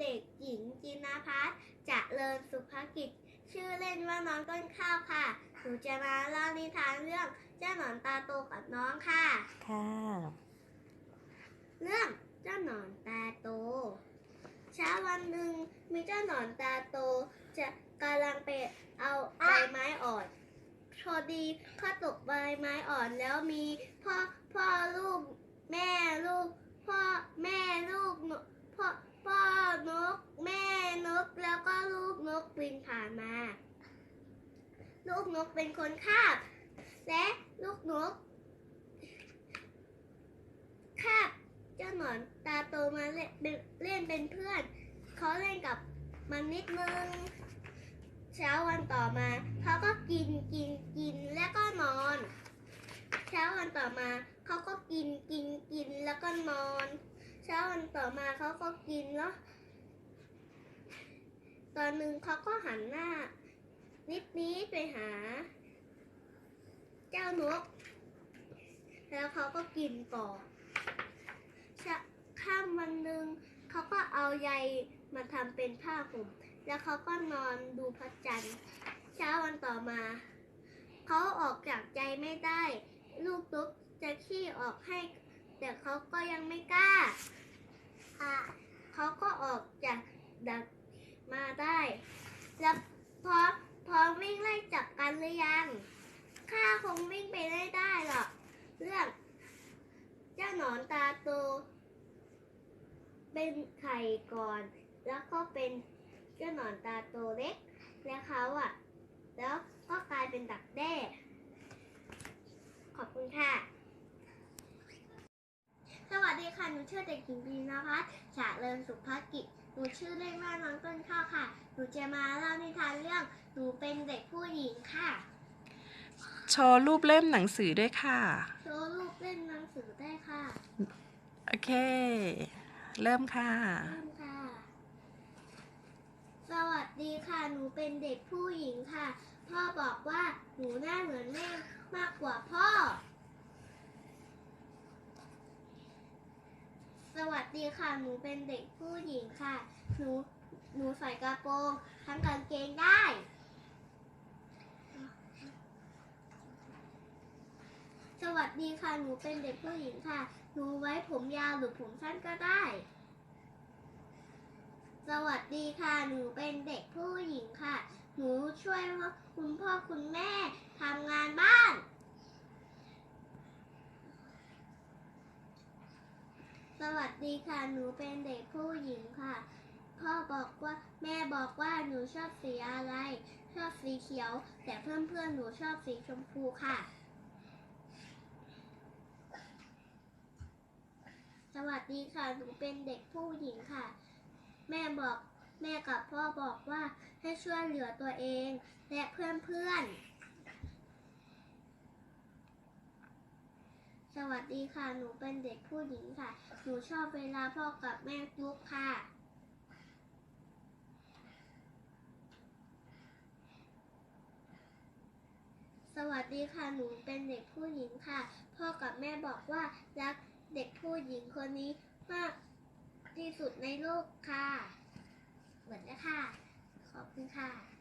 เด็กหญิงจินพัฒน์จะเริญสุภกิจ ชื่อเล่นว่าน้องต้นข้าวค่ะ หนูจะมาเล่านิทานเรื่องเจ้าหนอนตาโตกับน้องค่ะ ค่ะ เรื่องเจ้าหนอนตาโต เช้าวันหนึ่งมีเจ้าหนอนตาโตจะกำลังไปเอาใบไม้อ่อนพอดีเข้าตกใบไม้อ่อนแล้วมีพ่อพ่อลูกแม่ลูกพ่อแม่ลูกนกพ่อพ่อนก แม่นกแล้วก็ลูกนก บินผ่านมา ลูกนกเป็นคนคาบ และลูกนกคาบเจ้าหนอนตาโตมาเล่นเป็นเล่นเป็นเพื่อน เขาเล่นกับมันนิดนึง เช้าวันต่อมาเขาก็กินกินกินแล้วก็นอน เช้าวันต่อมาเขาก็กินกินกินแล้วก็นอน เช้าวันต่อมาเขาก็กินแล้ว ตอนหนึ่งเขาก็หันหน้า นิดนี้ไปหา เจ้านก แล้วเขาก็กินต่อชะข้ามวันหนึ่งเขาก็เอาใยมาทำเป็นผ้าห่มแล้วเขาก็นอนดูพระจันทร์ เช้าวันต่อมา เขาออกจากใจไม่ได้ ลูกตุ๊กจะขี้ออกให้ แต่เขาก็ยังไม่กล้า เขาก็ออกจากดัก มาได้ แล้วพอพอวิ่งไล่จับกันหรือยังข้าคงวิ่งไปได้ได้หรอก เรื่องเจ้าหนอนตาโต เป็นไข่ก่อน แล้วก็เป็นเจ้าหนอนตาโตเล็ก แล้วเขาอะ แล้วก็กลายเป็นดักแด้ ขอบคุณค่ะ สวัสดีค่ะ ห นูชื่อเด็กหญิงบีนภัสฉะเริญสุภกิจ หนูชื่อเล่นว่าน้องต้นข้าวค่ะ หนูจะมาเล่านิทานเรื่อง หนูเป็นเด็กผู้หญิงค่ะ โชว์รูปเล่มหนังสือด้วยค่ะ โชว์รูปเล่นหนังสือได้ค่ะ โอเค เริ่มค่ะ เริ่มค่ะ สวัสดีค่ะ หนูเป็นเด็กผู้หญิงค่ะ พ่อบอกว่าหนูหน้าเหมือนแม่มากกว่าพ่อ สวัสดีค่ะ หนูเป็นเด็กผู้หญิงค่ะ หนู หนูใส่กระโปรงทั้งกางเกงได้ สวัสดีค่ะ หนูเป็นเด็กผู้หญิงค่ะ หนูไว้ผมยาวหรือผมสั้นก็ได้ สวัสดีค่ะ หนูเป็นเด็กผู้หญิงค่ะ หนูช่วยคุณพ่อคุณแม่ทำงานบ้าน สวัสดีค่ะ หนูเป็นเด็กผู้หญิงค่ะ พ่อบอกว่าแม่บอกว่าหนูชอบสีอะไร ชอบสีเขียว แต่เพื่อนๆหนูชอบสีชมพูค่ะ สวัสดีค่ะ หนูเป็นเด็กผู้หญิงค่ะ แม่บอกแม่กับพ่อบอกว่าให้ช่วยเหลือตัวเอง และเพื่อนๆ สวัส ดีค่ะ หนูเป็นเด็กผู้หญิงค่ะ หนูชอบเวลาพ่อกับแม่ลุกค่ะ สวัสดีค่ะ หนูเป็นเด็กผู้หญิงค่ะ พ่อกับแม่บอกว่ารักเด็กผู้หญิงคนนี้มากที่สุดในโลกค่ะ เหมือนนะคะขอบคุณค่ะ